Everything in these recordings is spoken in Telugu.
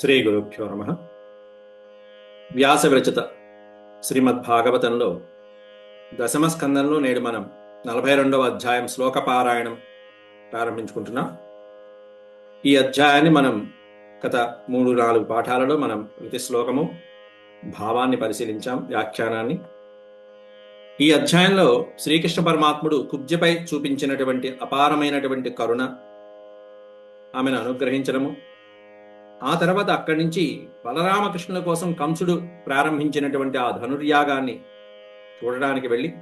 శ్రీ గురుభ్యో నమ. వ్యాస విరచిత శ్రీమద్ భాగవతంలో దశమ స్కందంలో నేడు మనం నలభై రెండవ అధ్యాయం శ్లోక పారాయణం ప్రారంభించుకుంటున్నాం. ఈ అధ్యాయాన్ని మనం గత మూడు నాలుగు పాఠాలలో మనం ప్రతి శ్లోకము భావాన్ని పరిశీలించాం వ్యాఖ్యానాన్ని. ఈ అధ్యాయంలో శ్రీకృష్ణ పరమాత్ముడు కుబ్జపై చూపించినటువంటి అపారమైనటువంటి కరుణ ఆమెను అనుగ్రహించడము ఆ తర్వాత అక్కడి నుంచి బలరామకృష్ణుల కోసం కంసుడు ప్రారంభించినటువంటి ఆ ధనుర్యాగాన్ని చూడడానికి వెళ్ళి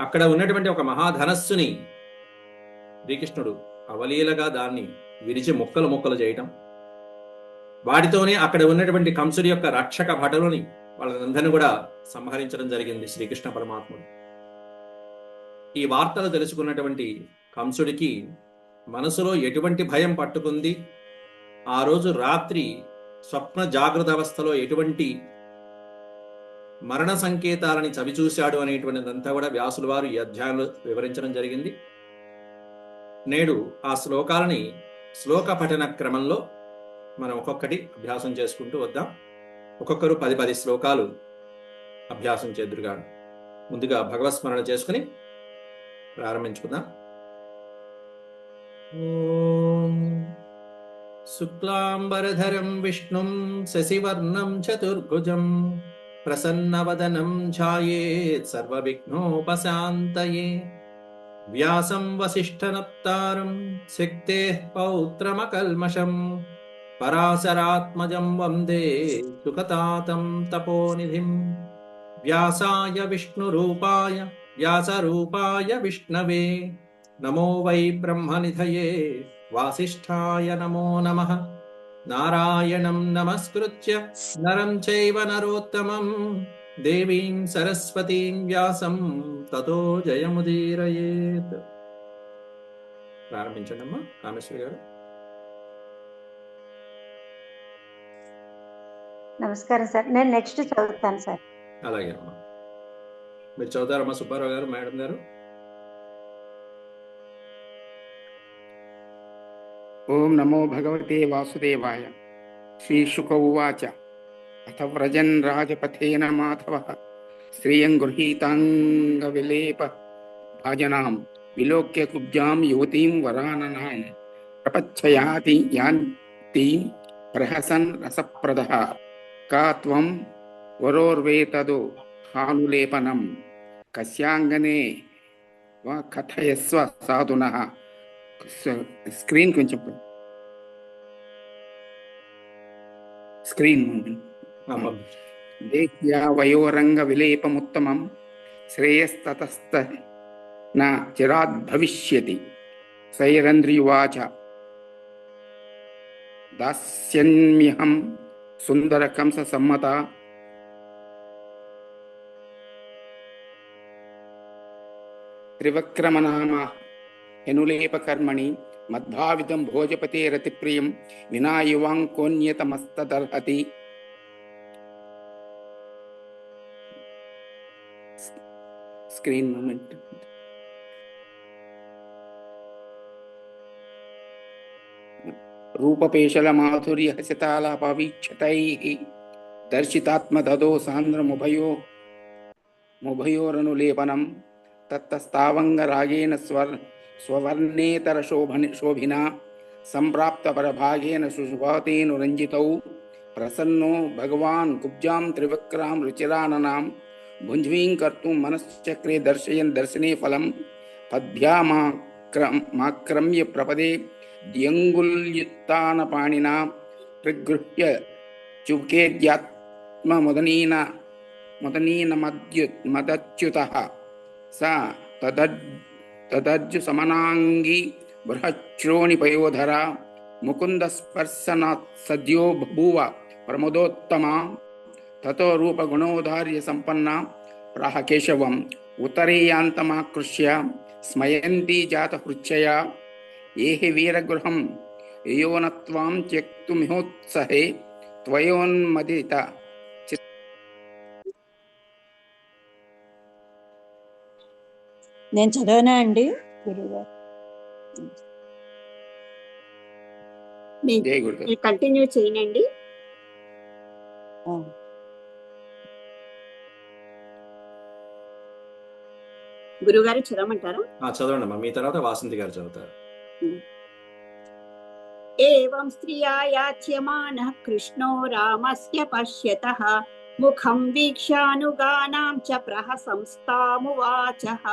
అక్కడ ఉన్నటువంటి ఒక మహాధనస్సుని శ్రీకృష్ణుడు అవలీలగా దాన్ని విరిచి ముక్కలు ముక్కలు చేయటం వాటితోనే అక్కడ ఉన్నటువంటి కంసుడి యొక్క రక్షక భటులని వాళ్ళందరినీ కూడా సంహరించడం జరిగింది శ్రీకృష్ణ పరమాత్ముడు. ఈ వార్తలు తెలుసుకున్నటువంటి కంసుడికి మనసులో ఎటువంటి భయం పట్టుకుంది? ఆ రోజు రాత్రి స్వప్న జాగృత అవస్థలో ఎటువంటి మరణ సంకేతాలని చవిచూశాడు అనేటువంటిదంతా కూడా వ్యాసుల వారు ఈ అధ్యాయంలో వివరించడం జరిగింది. నేడు ఆ శ్లోకాలని శ్లోక పఠన క్రమంలో మనం ఒక్కొక్కటి అభ్యాసం చేసుకుంటూ వద్దాం. ఒక్కొక్కరు పది పది శ్లోకాలు అభ్యాసం చేద్దురుగా. ముందుగా భగవత్ స్మరణ చేసుకుని ప్రారంభించుకుందాం. ఓ शुक्लाम्बरधरं विष्णुं शशिवर्णं चतुर्भुजम् प्रसन्नवदनं छायेत् सर्वविघ्नोपशान्तये। व्यासं वसिष्ठनप्तारं सिक्तेः पौत्रमकल्मषम् पराशरात्मजं वन्दे सुखतातं तपोनिधिम् व्यासाय विष्णुरूपाय व्यासरूपाय विष्णवे। नमो वै ब्रह्मनिधये। వాసిష్ఠాయ నమో నమ. నారాయణం నమస్కృత్య నరం చైవ నరోత్తమం. దేవీం సరస్వతీం వ్యాసం తతో జయముదీరయేత్. ప్రారంభించండి అమ్మా కామేశ్వరి గారు. నమస్కారం సార్. నేను నెక్స్ట్ చదువుతాను సార్. అలాగే అమ్మా మీరు చదువుతారమ్మా సుబ్బారావు గారు మేడం గారు. ओम नमो भगवते वासुदेवाय। श्रीशुक उवाच। अथ व्रजन राजपथेन माधव श्रियं गृहीताङ्गविलेप। विलोक्य कुब्जा युवती वरानना। प्रपच्छयाति यान्तीं प्रहसन् का वरोर्वेतदो हानुलेपनं। कथयस्व साधुन। స్క్రీన్ కొంచెం స్క్రీన్. దేహ్యా వయోరంగ విలేపముత్తమం. శ్రేయస్తతస్త నా చిరాద్భవిష్యతి సైరంధ్రియువాచ దాస్యన్మ్యహం సుందర కంస సమ్మత త్రివక్రమనామ హెనులేపకర్మణి మద్భావితం భోజపతే రతిప్రియం వినా యువాంకోన్యతమస్తదర్హతి స్క్రీన్ మూమెంట్ రూపపేషల మాధుర్య హసితాలాపవీక్షతై దర్శితాత్మదదో సాంద్రముభయో ముభయోరనులేపనం తత్తస్తావంగ రాగేణ స్వర్ स्ववर्णेतरशोभन शोभिना, संप्राप्त परभागेन सम्प्राप्तपरभागेन सुशुभातेऽनुरञ्जितौ प्रसन्नो भगवान कुब्जाम त्रिवक्राम रुचिराननाम भुंजवीं भुञ्ज्वीङ्कर्तुं मनश्चक्रे दर्शयन दर्शने फलम फलं पद्भ्यामाक्रम्य प्रपदे द्यङ्गुल्युत्तानपाणिना प्रगृह्य मदनीन मुदनीनमद्यु मदच्युतः। सा तदद् तदज्जु समनाङ्गी बृहच्रोणिपयोधर मुकुन्दस्पर्शनात् सद्यो बभूव, प्रमोदोत्तमा, ततो रूपगुणोदार्य सम्पन्ना प्राह केशवम् उत्तरीयान्तमाकृष्य, स्मयन्ती जातहृच्छया ये हि वीरगृहं यो त्यक्तुमिहोत्सहे, त्वयोन्मदिता। నేను చదవనా అండి గురువుగారు జయ గురుగారు కంటిన్యూ చేయనండి ఆ, గురుగారు చదవమంటారా ఆ, చదవండి అమ్మా మీ తర్వాత వాసంతి గారు చదువుతారు एवं स्त्रिया याच्यमानः कृष्णो रामस्य पश्यतः मुखं वीक्ष्यानुगानां च प्रहसंस्तामुवाचः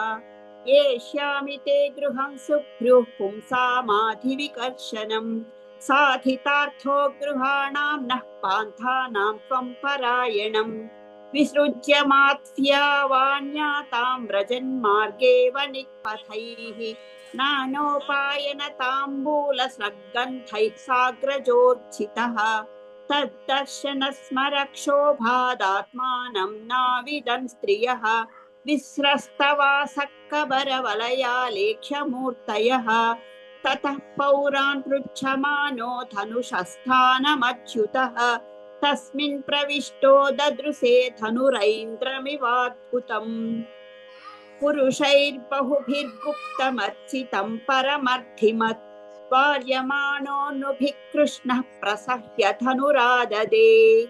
येष्यामि ते गृहं सुभ्रुः पुंसामाधिविकर्षणम्। साधितार्थो गृहाणां नः पान्थानां त्वं परायणम्। विसृज्य मात्स्यावान्यातां व्रजन्मार्गेव निक्पथैः नानोपायनताम्बूलसद्गन्धैः साग्रजोत्थितः तद्दर्शनस्मरक्षोभादात्मानं नाविदन् स्त्रियः। विस्रस्तवासक्कबरवलयालेख्यमूर्तयः ततः पौरान् पृच्छमानो धनुषस्थानमच्युतः। तस्मिन् प्रविष्टो ददृशे धनुरैन्द्रमिवाद्भुतम्। पुरुषैर्बहुभिर्गुप्तमर्चितं परमर्थिमत्। वार्यमाणोऽनुभिः कृष्णः प्रसह्य धनुराददे।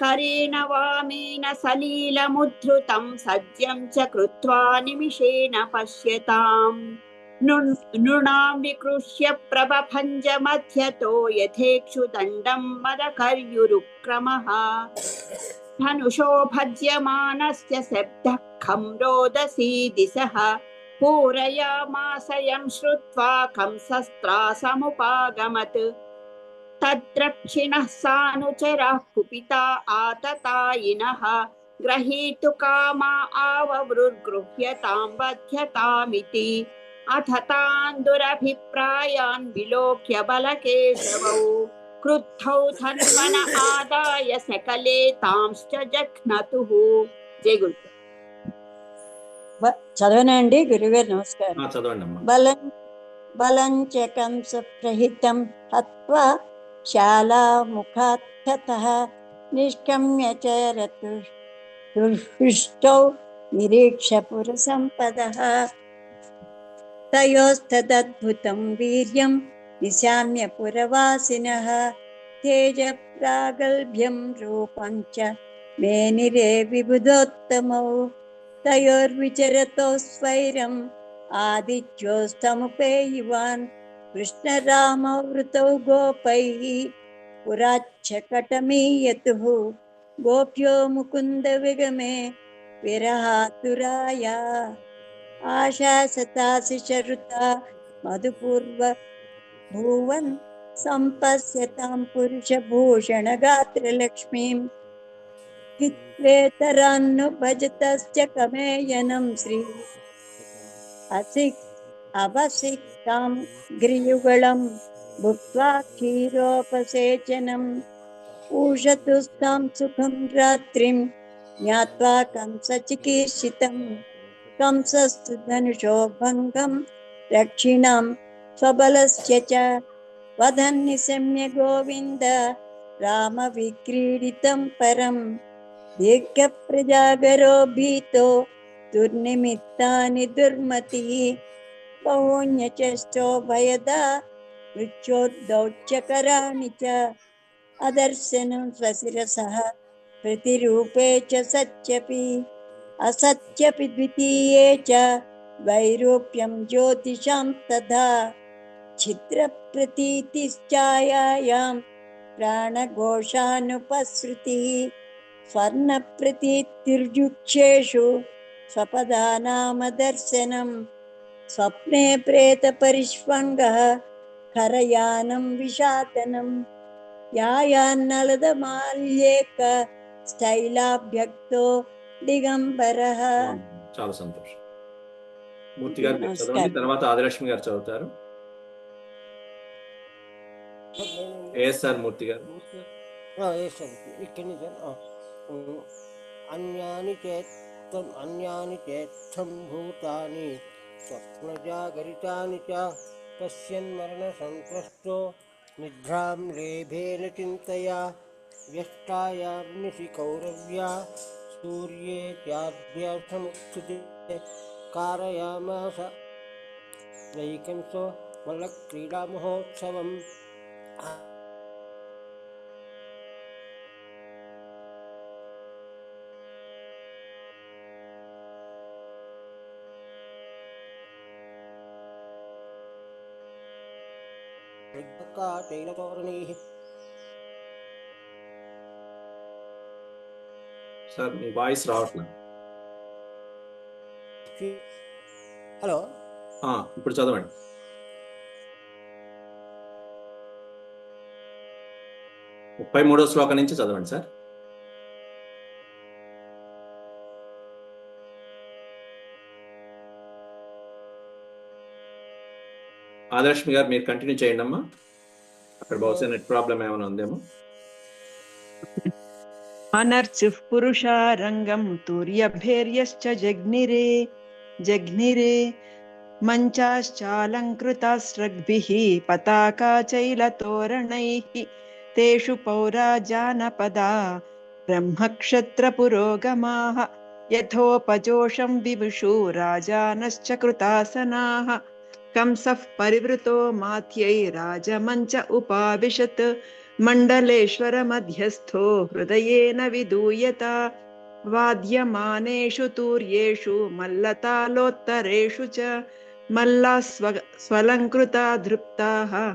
करेण वामेन सलीलमुद्धृतं सज्जं च कृत्वा निमिषेण पश्यताम्। नृणां विकृष्य प्रभभञ्जमध्यतो यथेक्षुदण्डं मदकर्युरुक्रमः। धनुषो भज्यमानस्य शब्दः खं रोदसी दिशः। पूरयामासयं श्रुत्वा कंसस्त्रासमुपागमत् तद्रक्षिणः सानुचरः कुपिता आततायिनः ग्रहीतु कामा आववृर्गृह्यतां बध्यतामिति अथ तान् दुरभिप्रायान् विलोक्य बलकेशवौ क्रुद्धौ धन्वन आदाय सकले तांश्च जघ्नतुः जय गुरु బ- చదవనండి గురుగారు నమస్కారం ఆ, చదవండి అమ్మా బలం బలం చ కంస ప్రహితం హత్వా शालामुखाख्यतः निष्क्रम्य च रतु दुर्हृष्टौ निरीक्ष पुरसम्पदः तयोस्तदद्भुतं वीर्यं निशाम्य पुरवासिनः तेजप्रागल्भ्यं रूपं च मेनिरे विबुधोत्तमौ। तयोर्विचरतो स्वैरम् आदिज्यौस्तमुपेयुवान् कृष्णरामावृतौ गोपैः पुराच्छकटमीयतुः गोप्यो मुकुन्दविगमे विरहातुराया मधुपूर्व भुवन् सम्पश्यतां पुरुषभूषणगात्रलक्ष्मीं हि त्वेतरान्नुभजतश्च कमेयनं श्री अवसिक्तां ग्रियुगलं भुक्त्वा क्षीरोपसेचनम् उषतुस्तां सुखं रात्रिं ज्ञात्वा कंसचिकीर्षितं कंसस्तु धनुषो भङ्गं दक्षिणां स्वबलस्य च वदन्निशम्य गोविन्द रामविक्रीडितं परं दीर्घप्रजागरो भीतो दुर्निमित्तानि दुर्मतिः దుర్నిమిత్తాని దుర్మతి బహూన్యచష్టో భయద మృత్యోర్దౌత్యకరాణి చ అదర్శనం స్వశిరసః ప్రతిరూపే చ సత్యపి అసత్యపి ద్వితీయే చ వైరూప్యం జ్యోతిషాం తథా చిత్రప్రతీతిశ్చాయాయాం ప్రాణఘోషానుపసృతి స్వర్ణప్రతీతిర్యుక్షేషు స్వపదానామదర్శనం స్వప్నే ప్రేతపరిష్వంగः ఖరయానం విషాదనం యాయాన్నలదమాల్యేక స్థైలాభ్యక్తో దిగంబరः. చాలా సంతోషం. మూర్తి గారు. చదవండి తర్వాత ఆదిలక్ష్మి గారు చదువుతారు. ఏఎస్ఆర్ మూర్తి గారు. అన్యాని చేత్తం అన్యాని చేత్తం భూతాని स्वप्नजागरितानि च पश्यन्मरणसन्तुष्टो निद्रां लेभेन चिन्तया व्यष्टायाग्निषि कौरव्या सूर्ये चाद्यर्थमुत्थिते कारयामास। वैकंसो स्वलक्क्रीडामहोत्सवम् పతాకా తైలతోరణైः సార్ మీ వాయిస్ రావట్లేదు. హలో. ఇప్పుడు చదవండి. ముప్పై మూడో శ్లోకం నుంచి చదవండి సార్ ఆదర్శమి గారు మీరు కంటిన్యూ చేయండి అమ్మా అక్కడ బహుశా నెట్ ప్రాబ్లం ఏమైనా ఉందేమో అనర్చుః పురుషారంగం తూర్యభేర్యశ్చ జగ్నిరే జగ్నిరే మంచాశ్చాలంకృతాస్రగ్భిः పతాకా చైలతోరణైः తేషు పౌరా జానపదా బ్రహ్మక్షత్రపురోగమాः యథోపజోషం విభుషు రాజానశ్చ कंसः परिवृतो माध्यै राजमञ्च उपाविशत्। मण्डलेश्वरमध्यस्थो हृदयेन विदूयता। वाद्यमानेषु तूर्येषु मल्लतालोत्तरेषु च मल्लास्व स्वलङ्कृता दृप्ताः।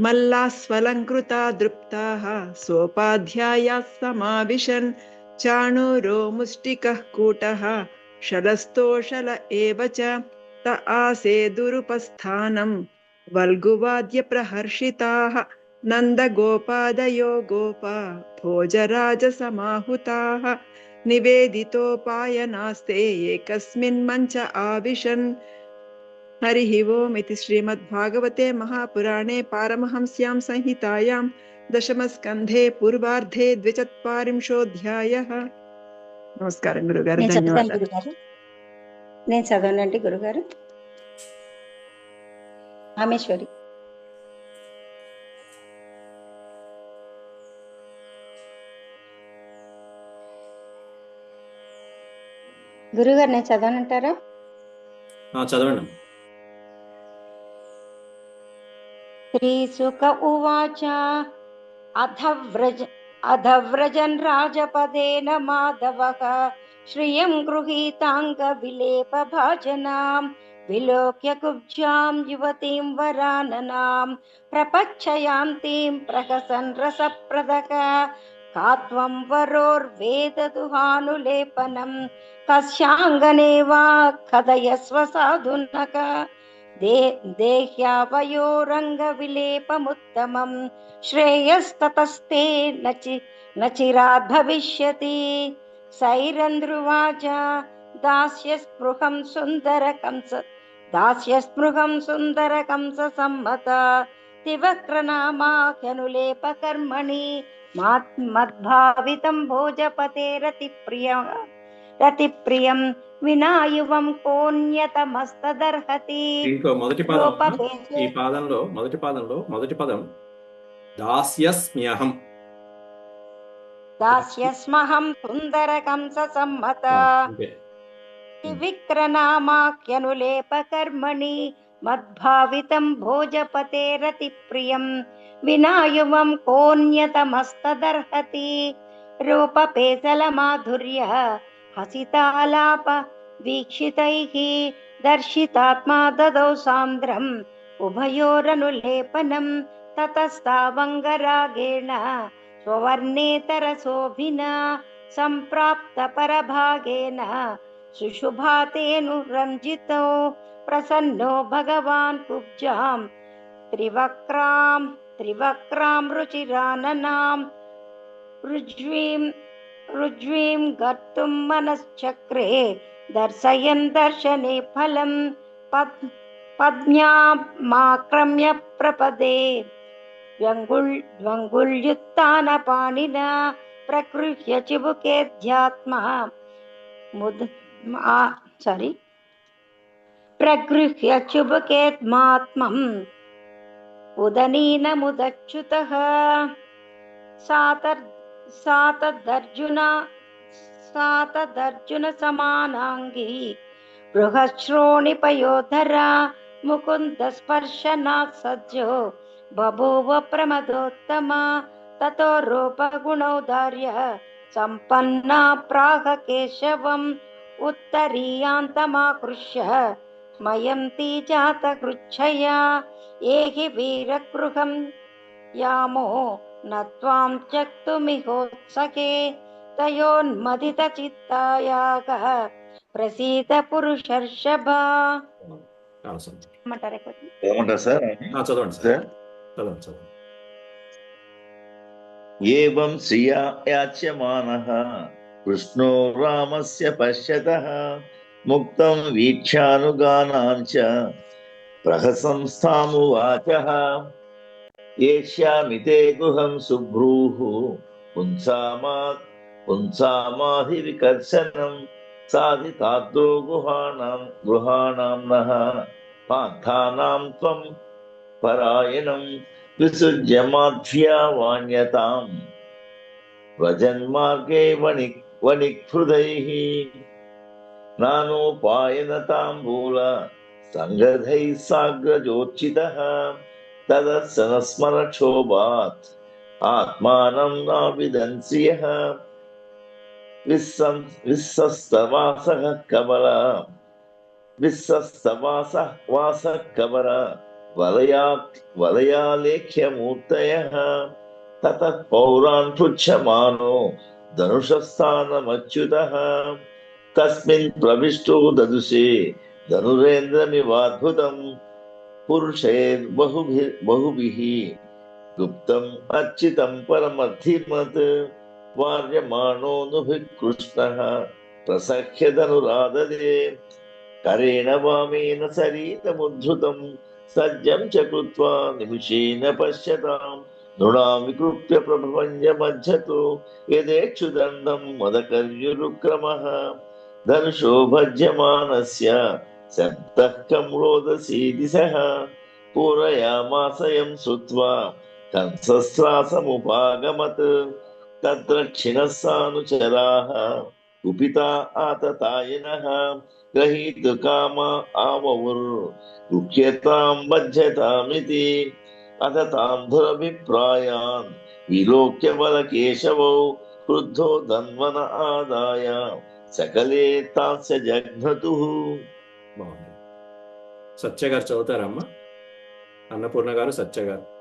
मल्लास्वलङ्कृता दृप्ताः। सोपाध्यायाः समाविशन्। चाणूरो मुष्टिकः कूटः। शलस्तोषल एव च। आसे तत आसेदुरुपस्थानं वल्गुवाद्यप्रहर्षिताः। नन्दगोपादयो गोपा भोजराजसमाहुताः। निवेदितोपायनास्ते एकस्मिन् मञ्च आविशन्। हरिः ओमिति श्रीमद्भागवते महापुराणे पारमहंस्यां संहितायां दशमस्कन्धे पूर्वार्धे द्विचत्वारिंशोऽध्यायः। नमस्कारं गुरुगार धन्यवादः। నేను చదవనండి గురుగారు. రామేశ్వరి. గురుగారు నేను చదవనంటారా చదవండి శ్రీసుక ఉవాచ అధవ్రజ అధవ్రజన్ రాజపదేన మాధవ श्रियं गृहीताङ्गविलेपभाजनां विलोक्य कुब्जां युवतीं वराननां प्रपच्छयान्तीं प्रहसन् रसप्रदः का त्वं वरोर्वेददुहानुलेपनं कस्याङ्गने वा कथयस्व साधुनक दे देह्यावयोरङ्गविलेपमुत्तमं श्रेयस्ततस्ते न चि न चिरात् भविष्यति सैरन्द्रुवाच दास्यस्पृहं सुन्दरकंस दास्यस्पृहं सुन्दरकंस सम्मत तिवक्रनामाख्यनुलेपकर्मणि मात् मद्भावितं भोजपतेरतिप्रिय रतिप्रियं विना युवं कोऽन्यतमस्तदर्हति దీంట్లో మొదటి పదం అమ్మా. రూపభేదే ఈ పాదంలో మొదటి పాదంలో మొదటి పదం దాస్యస్మ్యహం दास्यस्महं सुन्दरकंससम्मत। हाँ, विक्रनामाख्यनुलेपकर्मणि मद्भावितं भोजपतेरतिप्रियं विनायुवं कोऽन्यतमस्तदर्हति रूपपेसलमाधुर्यः हसितालाप वीक्षितैः दर्शितात्मा ददौ सान्द्रम् उभयोरनुलेपनं ततस्तावङ्गरागेण। स्ववर्णेतरसोभिना सम्प्राप्तपरभागेन सुशुभातेऽनुरञ्जितो प्रसन्नो भगवान् कुब्जां त्रिवक्रां त्रिवक्रां रुचिराननां रुज्वीं रुज्वीं गर्तुं मनश्चक्रे दर्शयन् दर्शने फलं पद् पद्म्यामाक्रम्य प्रपदे। व्यङ्गुल् व्यङ्गुल्युत्थानपाणिना प्रगृह्य चिबुकेध्यात्मा। मुद सारी प्रगृह्य चुबुकेत्मात्मम् उदनीनमुदच्युतः सातर् सातदर्जुन सातदर्जुनसमानाङ्गी। बृहश्रोणिपयोधरा सज्जो बभूव प्रमदोत्तमा ततो रूपगुणौदार्य सम्पन्ना प्राह केशवम् उत्तरीयान्तमाकृष्य मयन्ती जातकृच्छया एहि वीरगृहं यामो न त्वां त्यक्तुमिहोत्सके तयोन्मदितचित्तायागः प्रसीद पुरुषर्षभ చాలా సంతోషం. ఏమంటారు ఎక్కువ? ఏమంటారు సార్ ఆ, చదవండి సార్ तदं सर्वम् एवं श्रिया याच्यमानः, कृष्णो रामस्य पश्यतः, मुक्तं वीक्षानुगानां च प्रहसंस्थामुवाचः येष्यामि ते गुहं सुभ्रूः पुंसामा पुंसामाहि विकर्षनं साधिताद्रो गुहाणां, गृहाणां नः पान्थानां त्वं परायणं विसृज्यमाध्या वान्यताम् व्रजन्मार्गे वणिक् नानोपायनताम्बूल सङ्गधैः साग्रजोर्चितः तदसनस्मरक्षोभात् आत्मानं नाविदंसि यः विस्सस्तवासः कबल विस्सस्तवासः वासः कबल వలయా వలయాలేఖ్యమూర్తయः తతః పౌరాన్ పృచ్ఛమానో ధనుషస్థానమచ్యుతः తస్మిన్ ప్రవిష్టో దదుషే ధనురేంద్రమివాద్భుతం పురుషైర్బహుభి బహుభిః గుప్తం అర్చితం పరమర్థిమత్ వార్యమాణోనుభి కృష్ణः ప్రసఖ్య ధనురాదదే కరేణ వామేన సరీతముద్ధృతం सज्जं च कृत्वा निमिषेण पश्यताम् नृणां विकृप्य प्रपञ्चमज्झतु यदेक्षुदण्डं मदकर्युरुक्रमः। धनुषो भज्यमानस्य सन्तः कं रोदसीति सः। पूरयामासयं श्रुत्वा कंसस्रासमुपागमत् तत्र क्षिणः सानुचराः। కుపితా ఆతతాయినः గ్రహీతు కామ ఆవవుర్ దుఃఖ్యతాం బధ్యతామితి అత తాం ధురభిప్రాయాన్ విలోక్య బలకేశవౌ క్రుద్ధో ధన్వన ఆదాయ సకలే తాస్య జఘ్నతు. సత్య గారు చదువుతారమ్మా అన్నపూర్ణ గారు సత్య గారు.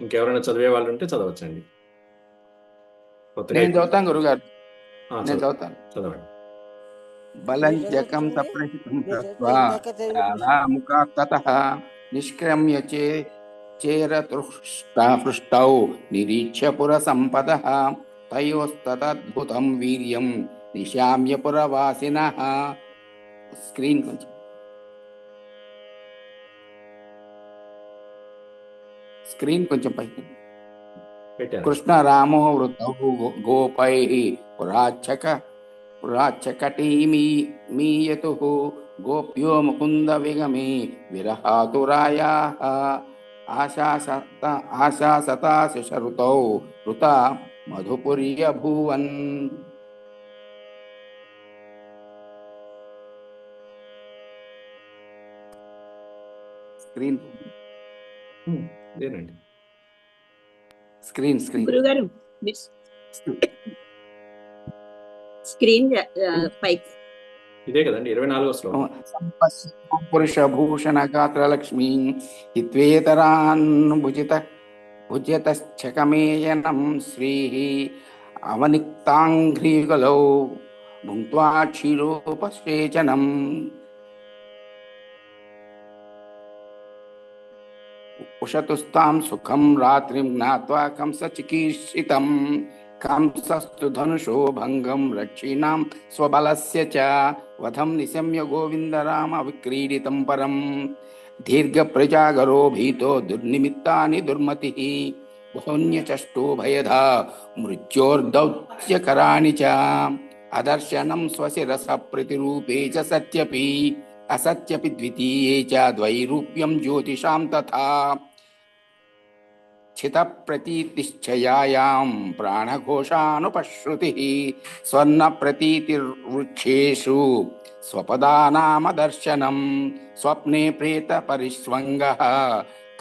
ఇంకెవరైనా చదివే వాళ్ళు ఉంటే చదవచ్చండి నేను చదువుతాను గురుగారు. నేను చదవ- చదువుతాను. చదవండి. కృత్వా కాలాముఖాత్తతః నిష్క్రమ్య చే చేరతృష్టా పృష్టౌ నిరీక్ష్య పురసంపదః తయోస్తదద్భుతం వీర్యం నిశామ్య పురవాసినః స్క్రీన్ కొంచెం. స్క్రీన్ కొంచెం పైకి పెట్టారు కృష్ణ రామో వృతౌ గో- గోపైః పురాచ్చక పురాచ్చకటీమీ మీయతు గోప్యో ముకుంద విగమే విరహాతురాయాः ఆశాసత ఆశాసతాశరుతౌ ఋత మధుపుర్యభూవన్ స్క్రీన్ ఇదేనండి. Screen screen. గురుగారు స్క్రీన్ పైకి ఇదే కదండి ఇరవై నాలుగో శ్లోకం. పురుషభూషణ గాత్రలక్ష్మీ హిత్వేతరాన్ భుజిత భుజ్యతశ్చకమేయనం శ్రీ అవనిక్తాంఘ్రీగలౌ క్షీరోపసేచనం उशतुस्तां सुखं रात्रिं ज्ञात्वा कंसचिकीर्षितं। कंसस्तु धनुषो भंगम रक्षीणां स्वबल से वधं निशम्य गोविन्दरामविक्रीडितं दीर्घ प्रजागरो भीतो दुर्निमित्तानि दुर्मति। बहुन्यचष्टो भयधा मृत्योर्दौत्यकराणि च। अदर्शनं स्वशिरसप्रतिरूपे च सत्यपि। असत्यपि द्वितीये च द्वैरूप्यं ज्योतिषां तथा। ద్వితీయే చ ద్వైరూప్యం జ్యోతిషాం తథా ప్రాణఘోషానుపశ్రుతి స్వర్ణప్రతీతిర్వృక్షేషు స్వపదానామదర్శనం స్వప్నే ప్రేత పరిష్వంగ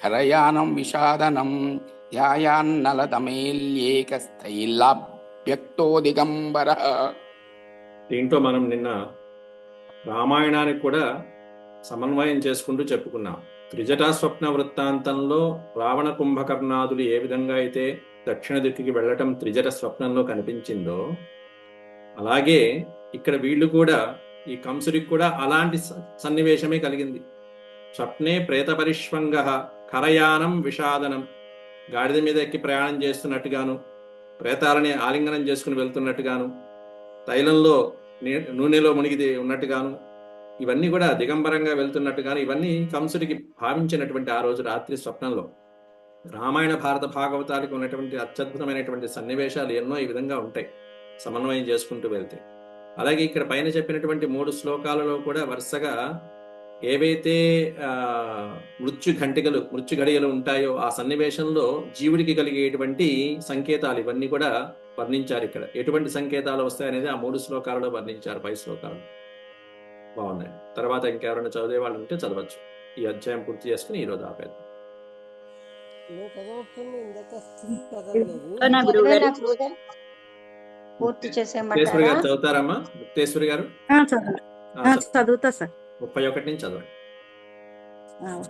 ఖరయానం విషాదనం ధ్యాయాన్నలతమేల్యేకస్థైలాభ్యక్తోదిగంబర దీంట్లో మనం నిన్న రామాయణానికి కూడా సమన్వయం చేసుకుంటూ చెప్పుకున్నాం. త్రిజటాస్వప్న వృత్తాంతంలో రావణ కుంభకర్ణాదులు ఏ విధంగా అయితే దక్షిణ దిక్కుకి వెళ్ళటం త్రిజట స్వప్నంలో కనిపించిందో అలాగే ఇక్కడ వీళ్ళు కూడా ఈ కంసుడికి కూడా అలాంటి స- సన్నివేశమే కలిగింది. స్వప్నే ప్రేత పరిష్వంగ కరయానం విషాదనం. గాడిద మీద ఎక్కి ప్రయాణం చేస్తున్నట్టుగాను ప్రేతాలని ఆలింగనం చేసుకుని వెళ్తున్నట్టుగాను తైలంలో నూనెలో మునిగిది ఉన్నట్టుగాను ఇవన్నీ కూడా దిగంబరంగా వెళ్తున్నట్టుగాను ఇవన్నీ కంసుడికి భావించినటువంటి ఆ రోజు రాత్రి స్వప్నంలో. రామాయణ భారత భాగవతాలకు ఉన్నటువంటి అత్యద్భుతమైనటువంటి సన్నివేశాలు ఎన్నో ఈ విధంగా ఉంటాయి సమన్వయం చేసుకుంటూ వెళ్తే. అలాగే ఇక్కడ పైన చెప్పినటువంటి మూడు శ్లోకాలలో కూడా వరుసగా ఏవైతే మృత్యు ఘంటికలు మృత్యు ఘడియలు ఉంటాయో ఆ సన్నివేశంలో జీవుడికి కలిగేటువంటి సంకేతాలు ఇవన్నీ కూడా వర్ణించారు ఇక్కడ. ఎటువంటి సంకేతాలు వస్తాయనేది ఆ మూడు శ్లోకాలలో వర్ణించారు పై శ్లోకాలు బాగున్నాయి. తర్వాత ఇంకెవరైనా చదివే వాళ్ళు ఉంటే చదవచ్చు. ఈ అధ్యాయం పూర్తి చేసుకుని ఈరోజు గురువుగారు? పూర్తి ముక్తేశ్వరి గారు చేసేయమంటారా చదువుతారమ్మా? ముక్తేశ్వరి గారు. చదువుతా. సార్. ముప్పై ఒకటి నుంచి చదవండి. ఆ.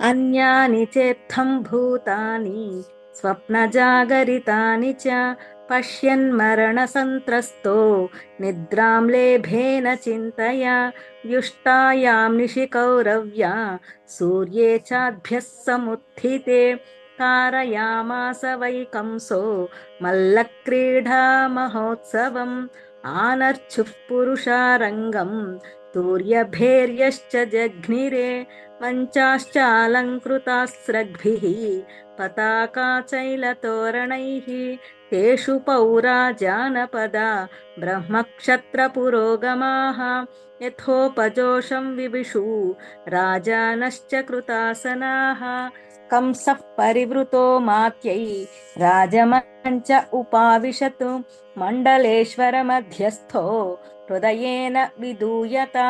అన్యాని చేత్థం భూతాని స్వప్నజాగరితాని చ पश्यन्मरणसन्त्रस्तो। निद्रां लेभेन चिन्तया व्युष्टायां निशिकौरव्या। सूर्ये चाभ्यः समुत्थिते कारयामास वै कंसो मल्लक्रीडामहोत्सवम् आनर्छुःपुरुषारङ्गम् तूर्यभेर्यश्च जघ्निरे मञ्चाश्चालङ्कृताः स्रग्भिः पताकाचैलतोरणैः तेषु पौरा जानपदा ब्रह्मक्षत्रपुरोगमाः यथोपजोषं विविशु राजानश्च कृतासनाः। कंसः परिवृतो मात्यै राजमञ्च उपाविशतु मण्डलेश्वरमध्यस्थो हृदयेन विदूयता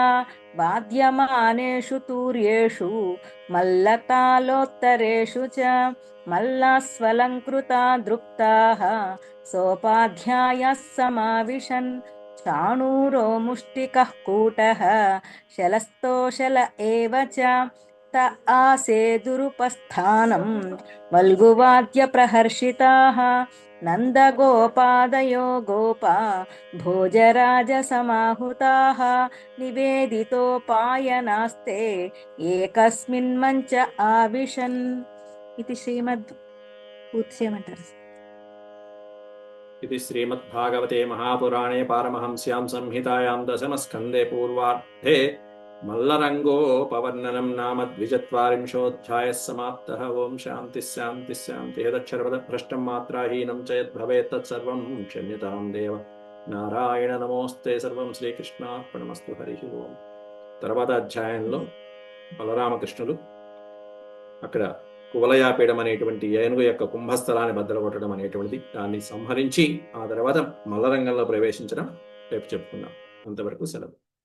वाद्यमानेषु तूर्येषु मल्लतालोत्तरेषु च मल्लास्वलङ्कृता दृप्ताः सोपाध्यायः समाविशन् चाणूरो मुष्टिकः कूटः शलस्तोशल एव च तप्त आसेदुरुपस्थानं वल्गुवाद्यप्रहर्षिताः नन्दगोपादयो गोपा भोजराजसमाहुताः। निवेदितोपायनास्ते एकस्मिन् मञ्च आविशन्। इति श्रीमद् इति श्रीमद्भागवते महापुराणे पारमहंस्यां संहितायां दशमस्कन्धे पूर्वार्धे మల్లరంగో పవర్ణనం నామ ద్విచత్వారింశోऽధ్యాయः సమాప్త. ఓం శాంతి శాంతి శాంతి. యదక్షరపద భ్రష్టం మాత్రాహీనం చ యద్భవేత్ తత్సర్వం క్షమ్యతాం దేవ. నారాయణ నమోస్తే సర్వం శ్రీకృష్ణార్పణమస్తు హరి ఓం. తర్వాత అధ్యాయంలో బలరామకృష్ణులు అక్కడ కువలయాపీడం అనేటువంటి ఏనుగు యొక్క కుంభస్థలాన్ని బద్దలగొట్టడం అనేటువంటిది. దాన్ని సంహరించి ఆ తర్వాత మల్లరంగంలో ప్రవేశించడం రేపు చెప్పుకున్నాం అంతవరకు సెలవు.